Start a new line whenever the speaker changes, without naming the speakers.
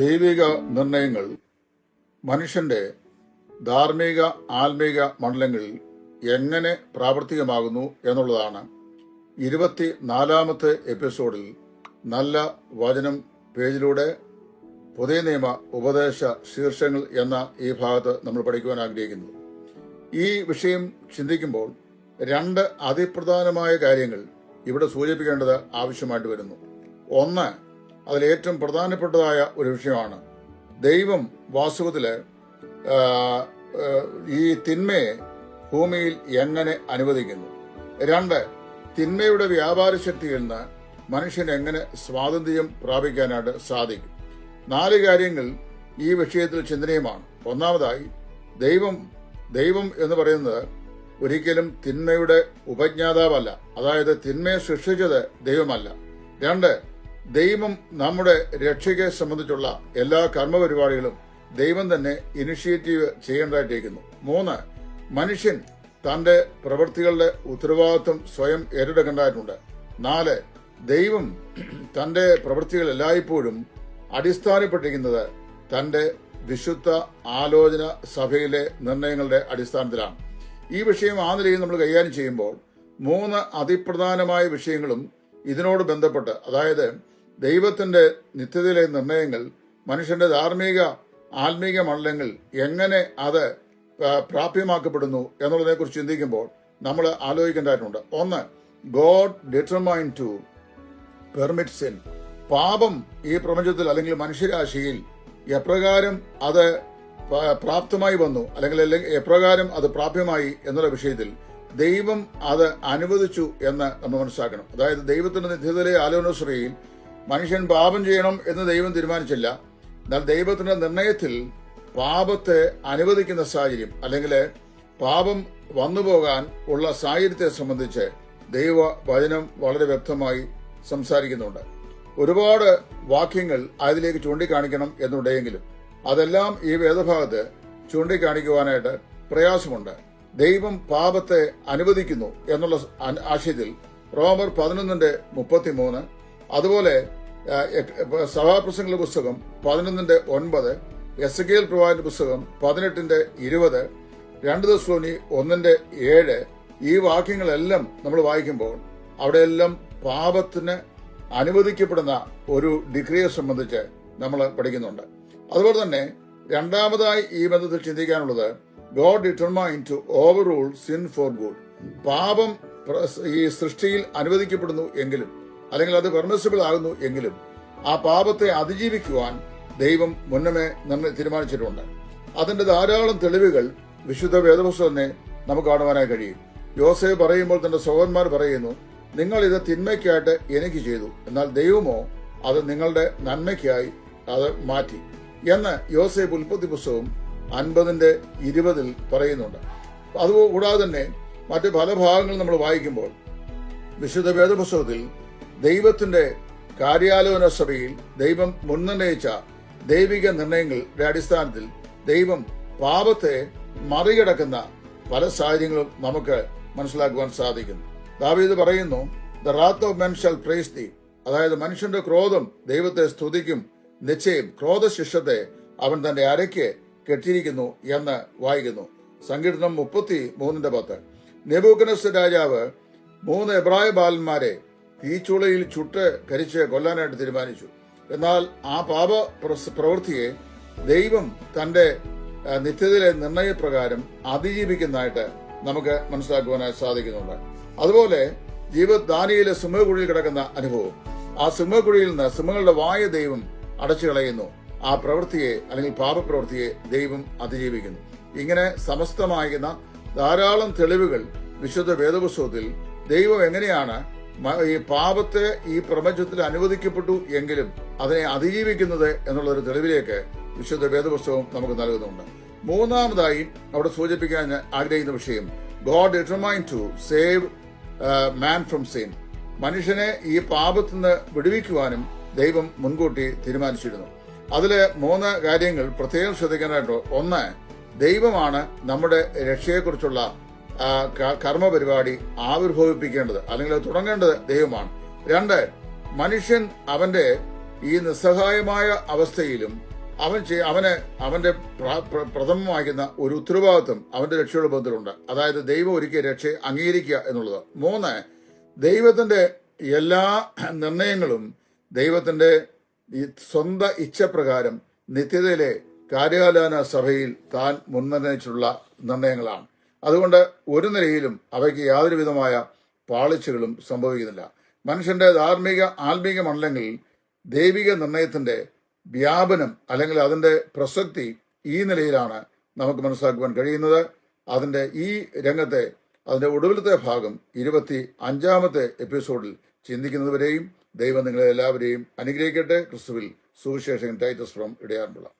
ദൈവിക നിർണയങ്ങൾ മനുഷ്യന്റെ ധാർമ്മിക ആത്മീക മണ്ഡലങ്ങളിൽ എങ്ങനെ പ്രാവർത്തികമാകുന്നു എന്നുള്ളതാണ് ഇരുപത്തി നാലാമത്തെ എപ്പിസോഡിൽ നല്ല വചനം പേജിലൂടെ പുതിയ നിയമ ഉപദേശ ശീർഷങ്ങൾ എന്ന ഈ ഭാഗത്ത് നമ്മൾ പഠിക്കുവാൻ ആഗ്രഹിക്കുന്നത്. ഈ വിഷയം ചിന്തിക്കുമ്പോൾ രണ്ട് അതിപ്രധാനമായ കാര്യങ്ങൾ ഇവിടെ സൂചിപ്പിക്കേണ്ടത് ആവശ്യമായിട്ട് വരുന്നു. ഒന്ന് അതിൽ ഏറ്റവും പ്രധാനപ്പെട്ടതായ ഒരു വിഷയമാണ്. ദൈവം വാസ്തവത്തിൽ ഈ തിന്മയെ ഭൂമിയിൽ എങ്ങനെ അനുവദിക്കുന്നു? രണ്ട് തിന്മയുടെ വ്യാപാര ശക്തിയിൽ നിന്ന് മനുഷ്യൻ എങ്ങനെ സ്വാതന്ത്ര്യം പ്രാപിക്കാനായിട്ട് സാധിക്കും? നാല് കാര്യങ്ങൾ ഈ വിഷയത്തിൽ ചിന്തനീയമാണ്. ഒന്നാമതായി ദൈവം ദൈവം എന്ന് പറയുന്നത് ഒരിക്കലും തിന്മയുടെ ഉപജ്ഞാതാവല്ല. അതായത് തിന്മയെ സൃഷ്ടിച്ചത് ദൈവമല്ല. രണ്ട് ദൈവം നമ്മുടെ രക്ഷയെ സംബന്ധിച്ചുള്ള എല്ലാ കർമ്മപരിപാടികളും ദൈവം തന്നെ ഇനിഷ്യേറ്റീവ് ചെയ്യേണ്ടതായിട്ടിരിക്കുന്നു. മൂന്ന് മനുഷ്യൻ തന്റെ പ്രവൃത്തികളുടെ ഉത്തരവാദിത്വം സ്വയം ഏറ്റെടുക്കേണ്ടതായിട്ടുണ്ട്. നാല് ദൈവം തന്റെ പ്രവൃത്തികൾ എല്ലായ്പ്പോഴും അടിസ്ഥാനപ്പെട്ടിരിക്കുന്നത് തന്റെ വിശുദ്ധ ആലോചന സഭയിലെ നിർണയങ്ങളുടെ അടിസ്ഥാനത്തിലാണ്. ഈ വിഷയം ആ നിലയിൽ നമ്മൾ കൈകാര്യം ചെയ്യുമ്പോൾ മൂന്ന് അതിപ്രധാനമായ വിഷയങ്ങളും ഇതിനോട് ബന്ധപ്പെട്ട് അതായത് ദൈവത്തിന്റെ നിത്യതയിലെ നിർണയങ്ങൾ മനുഷ്യന്റെ ധാർമ്മിക ആത്മീക മണ്ഡലങ്ങൾ എങ്ങനെ അത് പ്രാപ്യമാക്കപ്പെടുന്നു എന്നുള്ളതിനെ കുറിച്ച് ചിന്തിക്കുമ്പോൾ നമ്മൾ ആലോചിക്കേണ്ടതായിട്ടുണ്ട്. ഒന്ന് God determine to permit sin പാപം ഈ പ്രപഞ്ചത്തിൽ അല്ലെങ്കിൽ മനുഷ്യരാശിയിൽ എപ്രകാരം അത് പ്രാപ്തമായി വന്നു അല്ലെങ്കിൽ അല്ലെങ്കിൽ എപ്രകാരം അത് പ്രാപ്യമായി എന്നുള്ള വിഷയത്തിൽ ദൈവം അത് അനുവദിച്ചു എന്ന് നമ്മൾ മനസ്സിലാക്കണം. അതായത് ദൈവത്തിന്റെ നിത്യതയിലെ ആലോചനശ്രീയിൽ മനുഷ്യൻ പാപം ചെയ്യണം എന്ന് ദൈവം തീരുമാനിച്ചില്ല. എന്നാൽ ദൈവത്തിന്റെ നിർണയത്തിൽ പാപത്തെ അനുവദിക്കുന്ന സാഹചര്യം അല്ലെങ്കിൽ പാപം വന്നുപോകാൻ ഉള്ള സാഹചര്യത്തെ സംബന്ധിച്ച് ദൈവ വചനം വളരെ വ്യക്തമായി സംസാരിക്കുന്നുണ്ട്. ഒരുപാട് വാക്യങ്ങൾ അതിലേക്ക് ചൂണ്ടിക്കാണിക്കണം എന്നുണ്ടെങ്കിലും അതെല്ലാം ഈ വേദഭാഗത്ത് ചൂണ്ടിക്കാണിക്കുവാനായിട്ട് പ്രയാസമുണ്ട്. ദൈവം പാപത്തെ അനുവദിക്കുന്നു എന്നുള്ള ആശയത്തിൽ റോമർ പതിനൊന്നിന്റെ മുപ്പത്തിമൂന്ന് അതുപോലെ സഭാപ്രസംഗങ്ങളുടെ പുസ്തകം പതിനൊന്നിന്റെ ഒൻപത് എസ് കെ എൽ പ്രവാചന്റെ പുസ്തകം പതിനെട്ടിന്റെ ഇരുപത് രണ്ട് ദിവസോനി ഒന്നിന്റെ ഏഴ് ഈ വാക്യങ്ങളെല്ലാം നമ്മൾ വായിക്കുമ്പോൾ അവിടെയെല്ലാം പാപത്തിന് അനുവദിക്കപ്പെടുന്ന ഒരു ഡിഗ്രിയെ സംബന്ധിച്ച് നമ്മൾ പഠിക്കുന്നുണ്ട്. അതുപോലെ തന്നെ രണ്ടാമതായി ഈ ബന്ധത്തിൽ ചിന്തിക്കാനുള്ളത് God determine to overrule sin for good പാപം ഈ സൃഷ്ടിയിൽ അനുവദിക്കപ്പെടുന്നു എങ്കിലും അല്ലെങ്കിൽ അത് പെർമിസിബിൾ ആകുന്നു എങ്കിലും ആ പാപത്തെ അതിജീവിക്കുവാൻ ദൈവം മുന്നമേ നമ്മെ തീരുമാനിച്ചിട്ടുണ്ട്. അതിന്റെ ധാരാളം തെളിവുകൾ വിശുദ്ധ വേദപുസ്തകനെ നമുക്ക് കാണുവാനായി കഴിയും. യോസേ പറയുമ്പോൾ തന്റെ സഹോദരന്മാർ പറയുന്നു നിങ്ങൾ ഇത് തിന്മയ്ക്കായിട്ട് എനിക്ക് ചെയ്തു. എന്നാൽ ദൈവമോ അത് നിങ്ങളുടെ നന്മയ്ക്കായി അത് മാറ്റി. എന്ന് യോസേഫ് ഉൽപ്പത്തി പുസ്തകം അൻപതിന്റെ ഇരുപതിൽ പറയുന്നുണ്ട്. അതുകൂടാതെ തന്നെ മറ്റ് പല ഭാഗങ്ങൾ നമ്മൾ വായിക്കുമ്പോൾ വിശുദ്ധ വേദപുസ്തകത്തിൽ ദൈവത്തിന്റെ കാര്യാലോചന സഭയിൽ ദൈവം മുൻനിർണയിച്ച ദൈവിക നിർണയങ്ങളുടെ അടിസ്ഥാനത്തിൽ ദൈവം പാപത്തെ മറികടക്കുന്ന പല സാഹചര്യങ്ങളും നമുക്ക് മനസ്സിലാക്കുവാൻ സാധിക്കുന്നു. ദാവീദ് പറയുന്നു the wrath of men shall praise thee അതായത് മനുഷ്യന്റെ ക്രോധം ദൈവത്തെ സ്തുതിക്കും നിശ്ചയം ക്രോധശിക്ഷത്തെ അവൻ തന്റെ അരയ്ക്ക് കെട്ടിയിരിക്കുന്നു എന്ന് വായിക്കുന്നു. സങ്കീർത്തനം മുപ്പത്തി മൂന്നിന്റെ പത്ത്. നെബൂക്കനസ് രാജാവ് മൂന്ന് എബ്രായ ബാലന്മാരെ തീച്ചുളയിൽ ചുട്ട് കരിച്ച് കൊല്ലാനായിട്ട് തീരുമാനിച്ചു. എന്നാൽ ആ പാപ പ്രവൃത്തിയെ ദൈവം തന്റെ നിത്യതയിലെ നിർണയപ്രകാരം അതിജീവിക്കുന്നതായിട്ട് നമുക്ക് മനസ്സിലാക്കുവാനായി സാധിക്കുന്നുണ്ട്. അതുപോലെ ജീവദാനിയിലെ സിംഹക്കുഴിയിൽ കിടക്കുന്ന അനുഭവം. ആ സിംഹക്കുഴിയിൽ നിന്ന് സിംഹങ്ങളുടെ വായ ദൈവം അടച്ചു കളയുന്നു ആ പ്രവൃത്തിയെ അല്ലെങ്കിൽ പാപപ്രവൃത്തിയെ ദൈവം അതിജീവിക്കുന്നു. ഇങ്ങനെ സമസ്തമാകുന്ന ധാരാളം തെളിവുകൾ വിശുദ്ധ വേദപുസ്തകത്തിൽ ദൈവം എങ്ങനെയാണ് ഈ പാപത്തെ ഈ പ്രപഞ്ചത്തിൽ അനുവദിക്കപ്പെട്ടു എങ്കിലും അതിനെ അതിജീവിക്കുന്നത് എന്നുള്ള ഒരു തെളിവിലേക്ക് വിശുദ്ധ വേദപുസ്തകം നമുക്ക് നൽകുന്നുണ്ട്. മൂന്നാമതായി അവിടെ സൂചിപ്പിക്കാൻ ആഗ്രഹിക്കുന്ന വിഷയം God determine to save man from sin മനുഷ്യനെ ഈ പാപത്തിൽ നിന്ന് വിടുവിക്കുവാനും ദൈവം മുൻകൂട്ടി തീരുമാനിച്ചിരുന്നു. അതിൽ മൂന്ന് കാര്യങ്ങൾ പ്രത്യേകം ശ്രദ്ധിക്കാനായിട്ട് ഒന്ന് ദൈവമാണ് നമ്മുടെ രക്ഷയെക്കുറിച്ചുള്ള ആ, പരിപാടി ആവിർഭവിപ്പിക്കേണ്ടത് അല്ലെങ്കിൽ അത് തുടങ്ങേണ്ടത് ദൈവമാണ്. രണ്ട് മനുഷ്യൻ അവന്റെ ഈ നിസ്സഹായമായ അവസ്ഥയിലും അവൻ അവന് അവന്റെ പ്ര- പ്ര- ഒരു ഉത്തരവാദിത്വം അവന്റെ രക്ഷയുടെ ബന്ധത്തിലുണ്ട്. അതായത് ദൈവം ഒരുക്കിയ രക്ഷയെ അംഗീകരിക്കുക എന്നുള്ളത്. മൂന്ന് ദൈവത്തിന്റെ എല്ലാ നിർണയങ്ങളും ദൈവത്തിന്റെ സ്വന്തം ഇച്ഛപ്രകാരം നിത്യതയിലെ കാര്യാലയന സഭയിൽ താൻ മുൻനിർണയിച്ചിട്ടുള്ള നിർണയങ്ങളാണ്. അതുകൊണ്ട് ഒരു നിലയിലും അവയ്ക്ക് യാതൊരു വിധമായ പാളിച്ചകളും സംഭവിക്കുന്നില്ല. മനുഷ്യന്റെ ധാർമ്മിക ആത്മീക മണ്ഡലങ്ങളിൽ ദൈവിക നിർണയത്തിന്റെ വ്യാപനം അല്ലെങ്കിൽ അതിന്റെ പ്രസക്തി ഈ നിലയിലാണ് നമുക്ക് മനസ്സിലാക്കുവാൻ കഴിയുന്നത്. അതിന്റെ ഈ രംഗത്തെ അതിന്റെ ഒടുവിലത്തെ ഭാഗം ഇരുപത്തി അഞ്ചാമത്തെ എപ്പിസോഡിൽ ചിന്തിക്കുന്നതുവരെയും ദൈവം നിങ്ങളെ എല്ലാവരെയും അനുഗ്രഹിക്കട്ടെ. ക്രിസ്തുവിൽ സുവിശേഷൻ ടൈറ്റസ് ഫ്രം ഇടയാറുള്ള